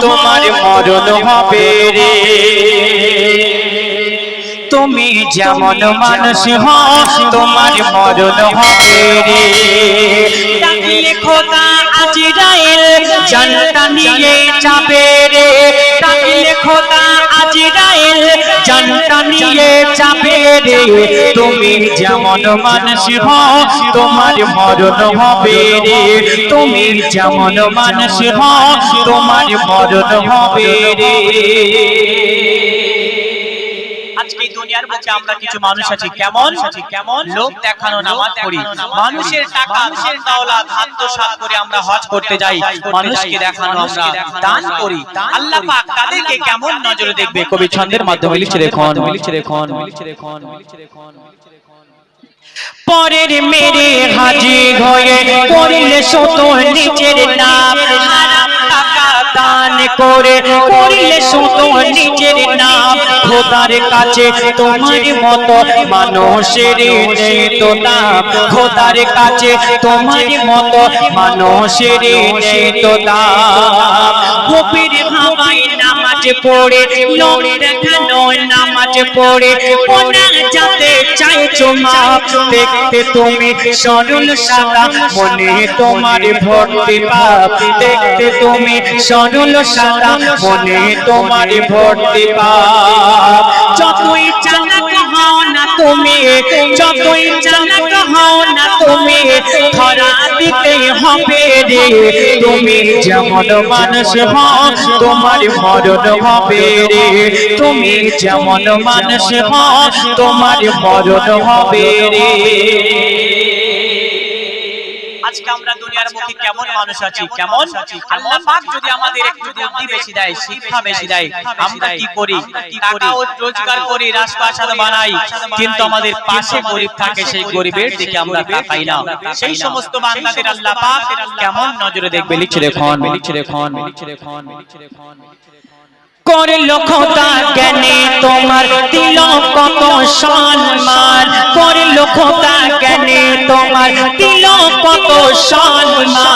তোমার মরণ হবে রে। তুমি যেমন মানুষ হও, তোমার মরণ হবে রে। খোদা আজরাইল জানটা নিয়ে যাবে রে। খোদা আজরাইল জানটা নিয়ে যাবে রে তুমি যেমন মানুষ হও, তোমার মরণ হবে রে। তুমি যেমন মানুষ হও, তোমার মরণ হবে রে। দুনিয়ার আমরা কিছু মানুষ আছি। কেমন? কেমন লোক দেখানো নামাজ মানুষের টাকা মানুষের করে আমরা হজ করতে যাই। মানুষকে দেখানো আমরা দান করি। আল্লাহ পাক তাদেরকে কেমন নজরে দেখবে? কবি ছন্দের মাধ্যমে লিখে লিখে লিখে লিখে পরের মেরে হাজি হয়ে করলে শত নিজের নাম। করে করলে শুধু নিজের নাম। খোদার কাছে তোমার মতো মানুষের নেই তো নাম খোদার কাছে তোমার মতো মানুষের নেই তো দাম গোপীর ভাবাই নামাজ পড়ে, লোক দেখানো নামাজ পড়ে ওনা যাতে চাইছো মাপ দেখতে তুমি সরল সাদা, মনে তোমার ভর্তি পাপ। দেখতে তুমি সরল সাদা, মনে তোমার ভর্তি পাপ। যতই চালাক হও না তুমি যতই চালাক হও না তুমি ধরা দিতে হবে রে। তুমি যেমন মানুষ হও, তোমার মরণ হবে রে। তুমি যেমন মানুষ হও, তোমার মরণ হবে রে। আজকে আমরা দুনিয়ার মুখে কেমন মানুষ আছি কেমন আল্লাহ পাক যদি আমাদের একটু বুদ্ধি বেশি দেয় শিক্ষা বেশি দেয় আমরা কি করি? টাকা ও রোজগার করি রাজপ্রাসাদ বানাই কিন্তু আমাদের পাশে গরিব থাকে সেই গরিবের দিকে আমরা তাকাই না। সেই সমস্ত বান্দাদের আল্লাহ পাক কেমন নজরে দেখবে লিখে রেখন লিখে রেখন লিখে রেখন লিখে রেখন করল খোদা জ্ঞানে তোমার দিল কত সম্মান? করল খোদা জ্ঞানে তোমার দিল কত সম্মান?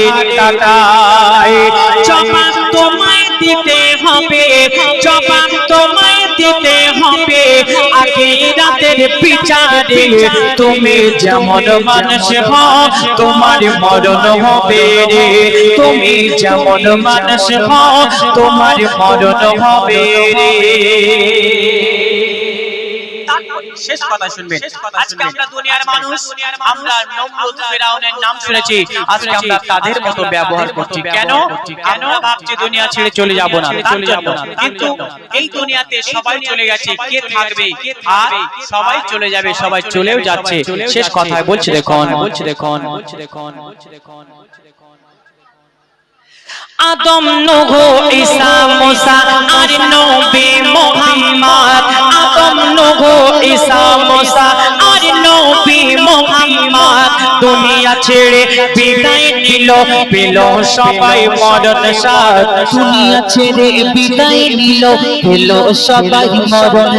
কাটায় জবাব তোমায় দিতে হবে জবাব তোমায় দিতে হবে। আগে রাতের বিচারে তুমি যেমন মানুষ হও, তোমার মরণ হবে রে। তুমি যেমন মানুষ হও, তোমার মরণ হবে রে। শেষ কথা শুনবেন। আজকে আমরা দুনিয়ার মানুষ আমরা নমরুদ ফেরাউনের নাম শুনেছি। আজকে আমরা তাদের মতো ব্যবহার করছি। কেন? আমরা ভাবছি দুনিয়া ছেড়ে চলে যাব না। চলে যাব না। কিন্তু এই দুনিয়াতে সবাই চলে গেছে। কে থাকবে? আর সবাই চলে যাবে সবাই চলেও যাচ্ছে। শেষ কথায় বলছি দেখুন। বলছি দেখুন। বলছি দেখুন। বলছি দেখুন। আদম নূহ ঈসা মুসা আর নবী দুনিয়া ছেড়ে বিদায় নিল, পেল সবাই মরণ সাথ। দুনিয়া ছেড়ে বিদায় নিল, পেল সবাই মরণ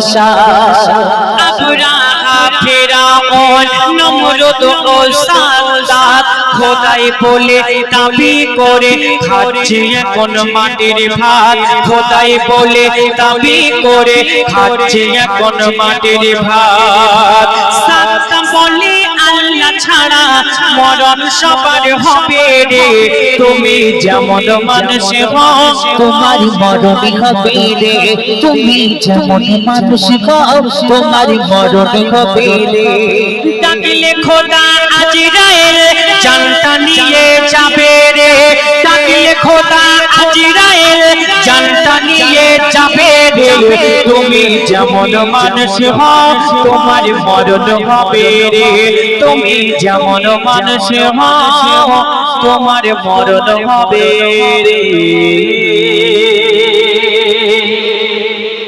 খোদাই বলে দাবি করে খাচ্ছে এখন মাটির ভাত। খোদাই বলে দাবি করে খাচ্ছে এখন মাটির ভাত। বলে আল্লাহ ছাড়া মরণ সবার হবে রে। তুমি যেমন মানুষ হও, তোমার মরণ হবে রে। তুমি যেমন মানুষ হও, তোমার মরণ হবে রে। ডাকলে খোদা আজরাইল, জানটা নিয়ে যাবে রে। ডাকলে খোদা চাপে দিল তুমি যেমন মানুষ হও তোমার মরণ হবে রে। তুমি যেমন মানুষ হও তোমার মরণ হবে রে।